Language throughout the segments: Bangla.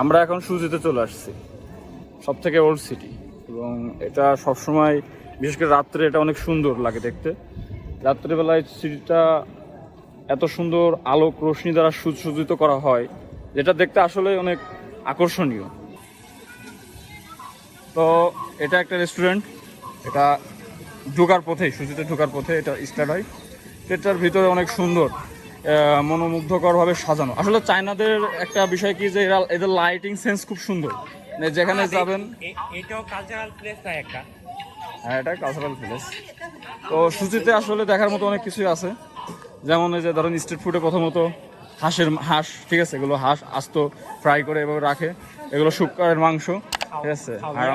আমরা এখন সুজিতে চলে আসছি। সব থেকে ওল্ড সিটি এবং এটা সবসময়, বিশেষ করে রাত্রে এটা অনেক সুন্দর লাগে দেখতে। রাত্রেবেলায় সিটিটা এত সুন্দর আলোক রোশনি দ্বারা সুসজ্জিত করা হয়, যেটা দেখতে আসলে অনেক আকর্ষণীয়। তো এটা একটা রেস্টুরেন্ট এটা ঢোকার পথে সুজিতে ঢোকার পথে এটা স্টার্ট হয়। এটার ভিতরে অনেক সুন্দর। মনোমুগ্ধকরভাবে সাজানো। আসলে চায়নাদের একটা বিষয় কি যে এরা এদের লাইটিং সেন্স খুব সুন্দর। মানে যেখানে যাবেন এটাও কালচারাল প্লেস না একটা? হ্যাঁ এটা কালচারাল প্লেস তো সুচিতে আসলে দেখার মতো অনেক কিছুই আছে। যেমন এই যে ধরেন স্ট্রিট ফুডে প্রথমত হাঁসের হাঁস ঠিক আছে? এগুলো হাঁস আস্ত ফ্রাই করে এভাবে রাখে। এগুলো শুক্কারের মাংস ঠিক আছে। হ্যাঁ,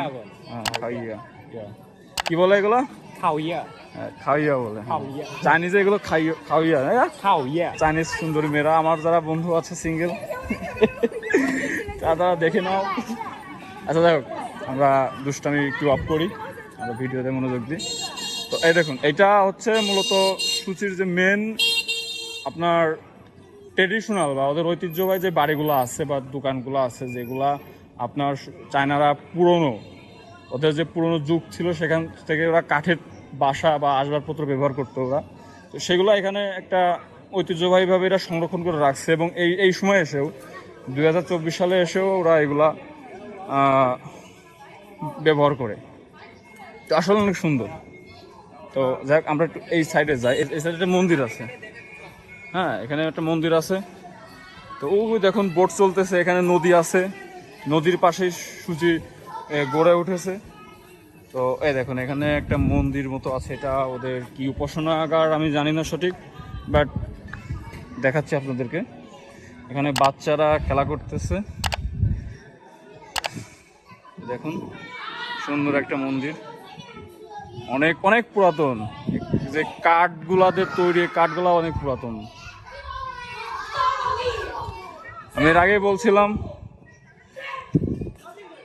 কি বলে এগুলো? খাওয়া হ্যাঁ, খাইয়া বলে খাওয়া। চাইনিজে এগুলো খাইয়া খাইয়া তাই না? খাওয়া চাইনিজ সুন্দরী মেয়েরা আমার যারা বন্ধু আছে সিঙ্গেল তারা দেখে নাও আচ্ছা হোক আমরা দুষ্টামি একটু অফ করি আমরা ভিডিওতে মনোযোগ দিই তো এই দেখুন এটা হচ্ছে মূলত সূচির যে মেন আপনার ট্রেডিশনাল বা ওদের ঐতিহ্যবাহী যে বাড়িগুলো আছে বা দোকানগুলো আছে যেগুলা আপনার চায়নারা পুরনো ওদের যে পুরনো যুগ ছিল সেখান থেকে ওরা কাঠের বাসা বা আসবাবপত্র ব্যবহার করতো ওরা। তো সেগুলো এখানে একটা ঐতিহ্যবাহীভাবে এরা সংরক্ষণ করে রাখছে এবং এই এই সময় এসেও দু হাজার চব্বিশ সালে এসেও ওরা এগুলা ব্যবহার করে। তো আসলে অনেক সুন্দর। তো যাক, আমরা একটু এই সাইডে যাই। এই- সাইডে একটা মন্দির আছে। হ্যাঁ এখানে একটা মন্দির আছে। তো ওই দেখুন বোট চলতেছে, এখানে নদী আছে। নদীর পাশেই সূচি গড়ে উঠেছে। তো এই দেখুন, এখানে একটা মন্দির মতো আছে, এটা ওদের কি উপাসনাগার আমি জানি না সঠিক, বাট দেখাচ্ছি আপনাদেরকে। এখানে বাচ্চারা খেলা করতেছে। দেখুন, সুন্দর একটা মন্দির। অনেক অনেক পুরাতন। যে কাঠগুলাদের তৈরি, কাঠগুলা অনেক পুরাতন। আমি এর আগে বলছিলাম,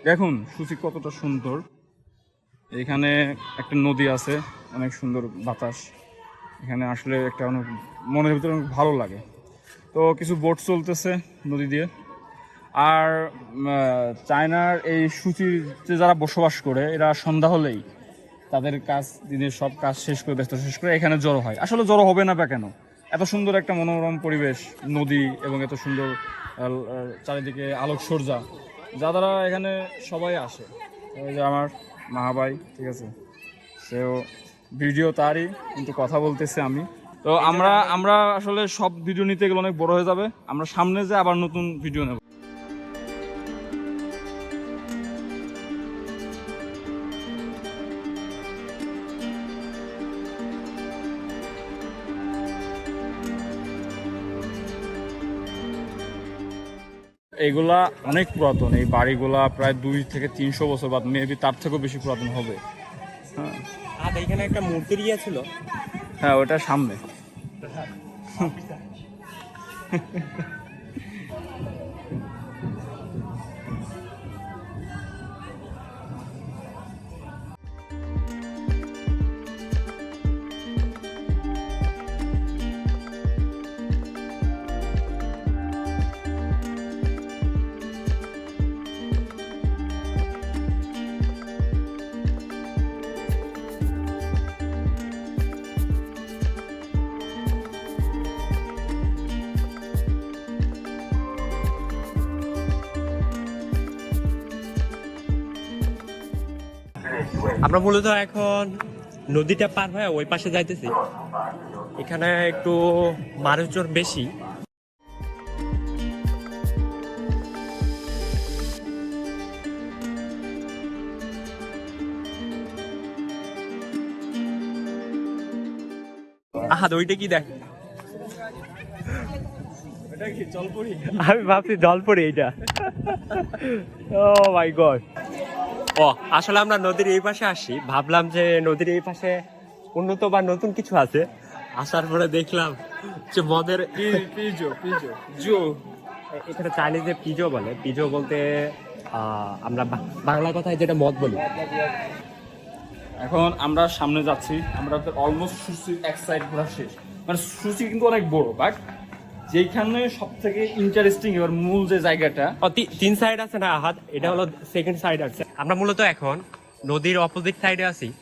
দেখুন, সুচি কতটা সুন্দর। এখানে একটা নদী আছে, অনেক সুন্দর বাতাস। এখানে আসলে একটা অনেক মনের ভিতরে অনেক ভালো লাগে। তো কিছু বোট চলতেছে নদী দিয়ে। আর চায়নার এই সূচিতে যারা বসবাস করে, এরা সন্ধ্যা হলেই তাদের কাজ, দিনের সব কাজ শেষ করে, ব্যস্ত শেষ করে এখানে জড়ো হয়। আসলে জড়ো হবে না বা কেন? এত সুন্দর একটা মনোরম পরিবেশ, নদী এবং এত সুন্দর চারিদিকে আলোক সজ্জা যা দ্বারা এখানে সবাই আসে। আমার মাহাবাই ঠিক আছে? সেও ভিডিও তারই, কিন্তু কথা বলতেছে আমি। তো আমরা আমরা আসলে সব ভিডিও নিতে গেলে অনেক বড় হয়ে যাবে। আমরা সামনে যে আবার নতুন ভিডিও নেব। এগুলা অনেক পুরাতন। এই বাড়িগুলা প্রায় দুই থেকে তিনশো বছর বাদ মেবি তার থেকেও বেশি পুরাতন হবে। হ্যাঁ। আর এখানে একটা মূর্তি ইয়ে ছিল হ্যাঁ ওটা সামনে। আমরা মূলত এখন নদীটা পার হয়ে ওই পাশে যাইতেছি। এখানে একটু মানুষজন বেশি। আহা ওইটা কি দেখ? কি জলপরি? আমি ভাবছি জল পড়ে এইটা। ও মাই গড। ও আসলে আমরা নদীর এই পাশে আসি। ভাবলাম যে নদীর এই পাশে উন্নত বা নতুন কিছু আছে। আসার পরে দেখলাম যে মদের পিজো পিজো জো। এখানে চাইনিজে পিজো বলে। পিজো বলতে আহ, আমরা বাংলা কথায় যেটা মদ বলি। এখন আমরা সামনে যাচ্ছি। আমরা অলমোস্ট সুচি এক সাইড ঘোরা শেষ। মানে সুচি কিন্তু অনেক বড় বাট যেখানে সব থেকে ইন্টারেস্টিং এবার মূল যে জায়গাটা। তিন সাইড আছে না হাত এটা হলো সেকেন্ড সাইড আছে। আমরা মূলত এখন নদীর অপোজিট সাইডে আছি।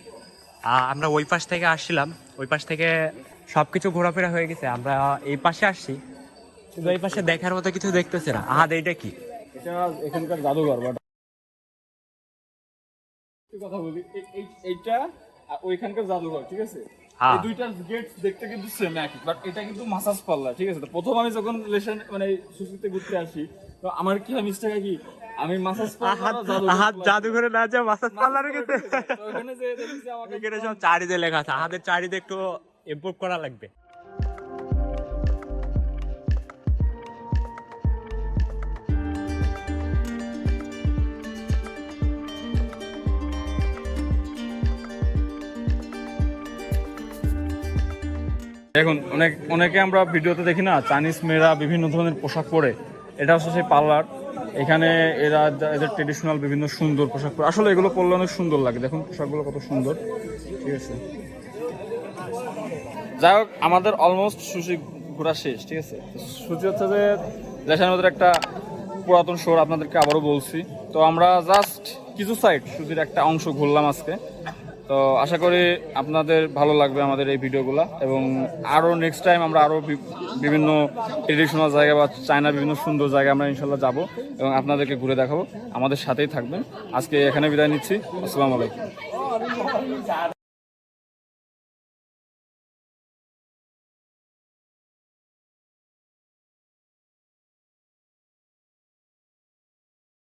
আমরা ওই পাশ থেকে আসছিলাম। ওই পাশ থেকে সবকিছু ঘোরাফেরা হয়ে গেছে। আমরা এই পাশে আসছি। কিন্তু এই পাশে দেখার মতো কিছু দেখতেছে না। আহাদ এইটা কি? এটা এখানকার জাদুঘর বাট কথা বলি। এই- এই- এইটা ওইখানকার জাদুঘর ঠিক আছে। এই দুইটার গেট দেখতে কিন্তু সেম একই বাট এটা কিন্তু মাসাজ পার্লার ঠিক আছে? তো প্রথম আমি যখন মানে ঘুরতে আসি তো আমার কি হয় কি আমি মাসাজ হাত জাদুঘরে না যা মাসাজ পার্লারে গেছে। ওখানে যে দেখছি আমাকে সব চারিদে লেখা আছে। হাতের চারিদে একটু ইমপ্রুভ করা লাগবে। দেখুন, অনেক, অনেকে আমরা ভিডিওতে দেখি না, চাইনিজ মেয়েরা বিভিন্ন ধরনের পোশাক পরে। এটা হচ্ছে সেই পার্লার। এখানে এরা এদের ট্রেডিশনাল বিভিন্ন সুন্দর পোশাক পরে। আসলে এগুলো পরলে অনেক সুন্দর লাগে। দেখুন, পোশাকগুলো কত সুন্দর। ঠিক আছে। যাই হোক, আমাদের অলমোস্ট সুশি ঘোরা শেষ, ঠিক আছে? সুচি হচ্ছে যে দেশের মধ্যে একটা পুরাতন শহর, আপনাদেরকে আবারও বলছি। তো আমরা জাস্ট কিছু সাইড সুচির একটা অংশ ঘুরলাম আজকে। তো আশা করি আপনাদের ভালো লাগবে আমাদের এই ভিডিওগুলো এবং আরও নেক্সট টাইম আমরা আরও বিভিন্ন ট্রেডিশনাল জায়গা বা চায়নার বিভিন্ন সুন্দর জায়গা আমরা ইনশাল্লাহ যাব এবং আপনাদেরকে ঘুরে দেখাবো। আমাদের সাথেই থাকবেন। আজকে এখানে বিদায় নিচ্ছি। আসসালামু আলাইকুম।